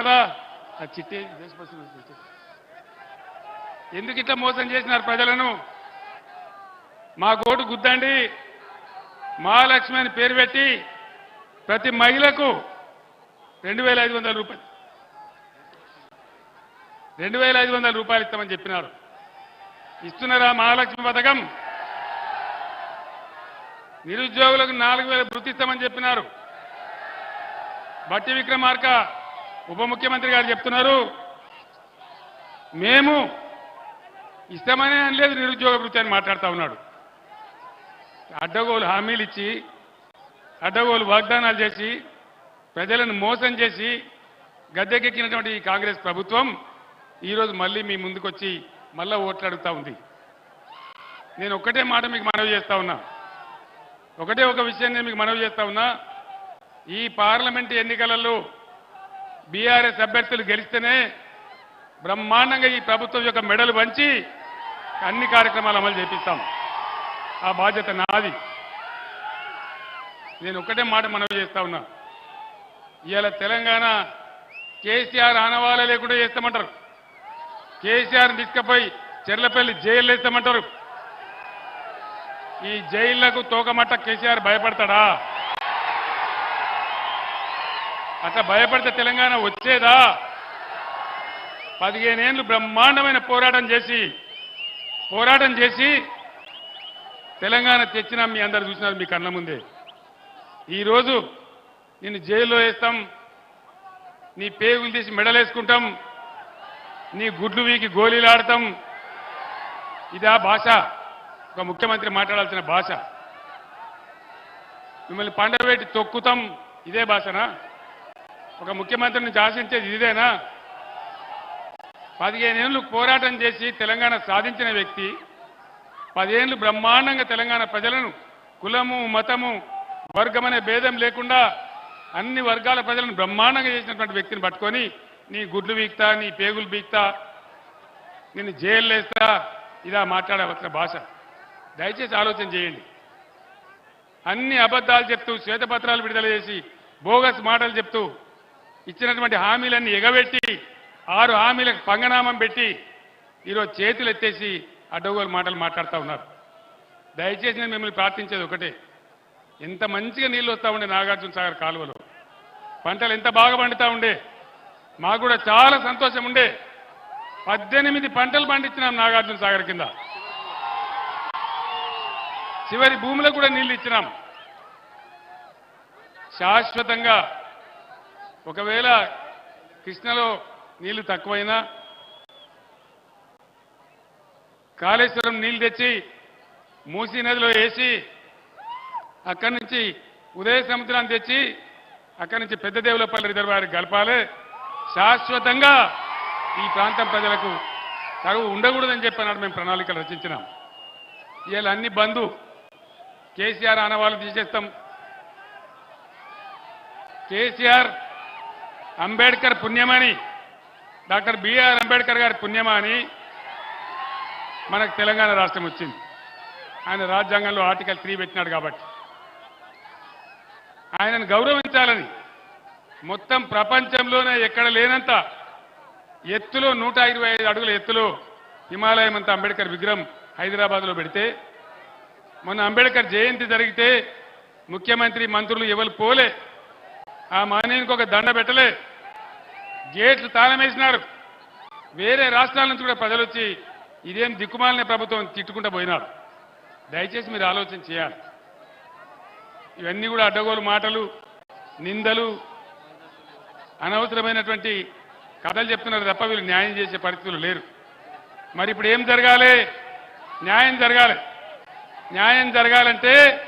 కదా ఆ చిట్టి ఎందుకు ఇట్లా మోసం చేసినారు ప్రజలను? మా గోటు గుద్దండి. మహాలక్ష్మి అని పేరు పెట్టి ప్రతి మహిళకు రెండు వేల ఐదు వందల రూపాయలు. రెండు వేల ఐదు వందల రూపాయలు ఇస్తామని చెప్పినారు. ఇస్తున్నారా మహాలక్ష్మి పథకం? నిరుద్యోగులకు నాలుగు వేల వృత్తిస్తామని చెప్పినారు. బట్టి విక్రమార్క ఉప ముఖ్యమంత్రి గారు చెప్తున్నారు మేము ఇస్తామని అనలేదు నిరుద్యోగ వృత్తి అని మాట్లాడుతూ ఉన్నాడు. అడ్డగోలు హామీలు ఇచ్చి అడ్డగోలు వాగ్దానాలు చేసి ప్రజలను మోసం చేసి గద్దెకెక్కినటువంటి ఈ కాంగ్రెస్ ప్రభుత్వం ఈరోజు మళ్ళీ మీ ముందుకొచ్చి మళ్ళా ఓట్లాడుతూ అడుగుతా ఉంది. నేను ఒక్కటే మాట మీకు మనవి చేస్తా ఉన్నా. ఒకటే ఒక విషయం నేను మీకు మనవి చేస్తా ఉన్నా. ఈ పార్లమెంట్ ఎన్నికలలో బీఆర్ఎస్ అభ్యర్థులు గెలిస్తేనే బ్రహ్మాండంగా ఈ ప్రభుత్వం యొక్క మెడలు వంచి అన్ని కార్యక్రమాలు అమలు చేపిస్తాం. ఆ బాధ్యత నాది. నేను ఒక్కటే మాట మనవి చేస్తా ఉన్నా. ఇవాళ తెలంగాణ కేసీఆర్ ఆనవాళ్ళ లేకుండా చేస్తామంటారు. కేసీఆర్ తీసుకపోయి చెర్లపల్లి జైలు వేస్తామంటారు. ఈ జైళ్ళకు తోకమట్ట కేసీఆర్ భయపడతాడా? అట్లా భయపడితే తెలంగాణ వచ్చేదా? పదిహేనేళ్ళు బ్రహ్మాండమైన పోరాటం చేసి పోరాటం చేసి తెలంగాణ తెచ్చినా మీ అందరు చూసినారు మీ కళ్ళ ముందే. ఈరోజు నిన్ను జైల్లో వేస్తాం నీ పేగులు తీసి మెడలేసుకుంటాం నీ గుడ్లు వీకి గోళీలు ఆడతాం ఇదా భాష. ఒక ముఖ్యమంత్రి మాట్లాడాల్సిన భాష. మిమ్మల్ని పండబెట్టి తొక్కుతాం. ఇదే భాషనా? ఒక ముఖ్యమంత్రిని శాసించేది ఇదేనా? పదిహేనేళ్ళు పోరాటం చేసి తెలంగాణ సాధించిన వ్యక్తి పదిహేనులు బ్రహ్మాండంగా తెలంగాణ ప్రజలను కులము మతము వర్గం అనే భేదం లేకుండా అన్ని వర్గాల ప్రజలను బ్రహ్మాండంగా చేసినటువంటి వ్యక్తిని పట్టుకొని నీ గుడ్లు బీక్తా నీ పేగులు బీక్తా నిన్ను జైలు వేస్తా ఇలా మాట్లాడవలసిన భాష. దయచేసి ఆలోచన చేయండి. అన్ని అబద్ధాలు చెప్తూ శ్వేతపత్రాలు విడుదల చేసి బోగస్ మాటలు చెప్తూ ఇచ్చినటువంటి హామీలన్నీ ఎగబెట్టి ఆరు హామీలకు పంగనామం పెట్టి ఈరోజు చేతులు ఎత్తేసి అడ్డగోలు మాటలు మాట్లాడుతూ ఉన్నారు. దయచేసి నేను మిమ్మల్ని ప్రార్థించేది ఒకటే. ఎంత మంచిగా నీళ్ళు వస్తూ ఉండే నాగార్జున సాగర్ కాలువలో పంటలు ఎంత బాగా పండుతూ ఉండే మాకు కూడా చాలా సంతోషం ఉండే. పద్దెనిమిది పంటలు పండించినాం నాగార్జున సాగర్ కింద. చివరి భూములకు కూడా నీళ్ళు ఇచ్చినాం. శాశ్వతంగా ఒకవేళ కృష్ణలో నీళ్ళు తక్కువైనా కాళేశ్వరం నీళ్ళు తెచ్చి మూసీ నదిలో వేసి అక్కడి నుంచి ఉదయ సముద్రాన్ని తెచ్చి అక్కడి నుంచి పెద్ద దేవులపల్లి రిజర్వాయర్ గలపాలి శాశ్వతంగా ఈ ప్రాంతం ప్రజలకు కరువు ఉండకూడదని చెప్పినాడు మేము ప్రణాళికలు రచించినాం. ఇవాళ అన్ని బంధు కేసీఆర్ ఆనవాళ్ళు తీసేస్తాం. కేసీఆర్ అంబేద్కర్ పుణ్యమని. డాక్టర్ బిఆర్ అంబేద్కర్ గారి పుణ్యమా అని మనకు తెలంగాణ రాష్ట్రం వచ్చింది. ఆయన రాజ్యాంగంలో ఆర్టికల్ త్రీ పెట్టినాడు కాబట్టి. ఆయనను గౌరవించాలని మొత్తం ప్రపంచంలోనే ఎక్కడ లేనంత ఎత్తులో నూట ఇరవై ఐదు అడుగుల ఎత్తులో హిమాలయం అంతా అంబేద్కర్ విగ్రహం హైదరాబాద్లో పెడితే మొన్న అంబేద్కర్ జయంతి జరిగితే ముఖ్యమంత్రి మంత్రులు ఎవరు పోలే. ఆ మానేనికి ఒక దండ పెట్టలే. గేట్లు తాళమేసినారు. వేరే రాష్ట్రాల నుంచి కూడా ప్రజలు వచ్చి ఇదేం దిక్కుమాలనే ప్రభుత్వం తిట్టుకుంటూ పోయినారు. దయచేసి మీరు ఆలోచన చేయాలి. ఇవన్నీ కూడా అడ్డగోలు మాటలు నిందలు అనవసరమైనటువంటి కథలు చెప్తున్నారు తప్ప వీళ్ళు న్యాయం చేసే పరిస్థితులు లేరు. మరి ఇప్పుడు ఏం జరగాలి? న్యాయం జరగాలి. న్యాయం జరగాలంటే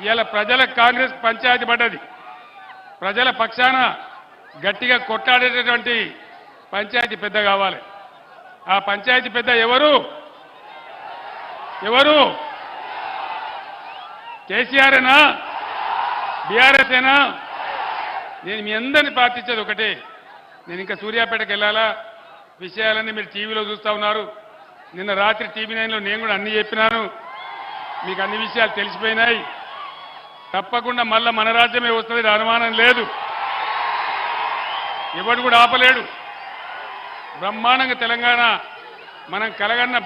ఇవాళ ప్రజలకు కాంగ్రెస్ పంచాయతీ పడ్డది. ప్రజల పక్షాన గట్టిగా కొట్టాడేటటువంటి పంచాయతీ పెద్ద కావాలి. ఆ పంచాయతీ పెద్ద ఎవరు? ఎవరు? కేసీఆర్ఏనా బీఆర్ఎస్ఏనా నేను మీ అందరిని ప్రార్థించేది ఒకటే. నేను ఇంకా సూర్యాపేటకు వెళ్ళాలా? విషయాలన్నీ మీరు టీవీలో చూస్తా ఉన్నారు. నిన్న రాత్రి టీవీ నైన్లో నేను కూడా అన్ని చెప్పినాను. మీకు అన్ని విషయాలు తెలిసిపోయినాయి. తప్పకుండా మళ్ళా మన రాజ్యమే వస్తుంది అనుమానం లేదు. ఎవడు కూడా ఆపలేడు. బ్రహ్మాండంగా తెలంగాణ మనం కలగన్న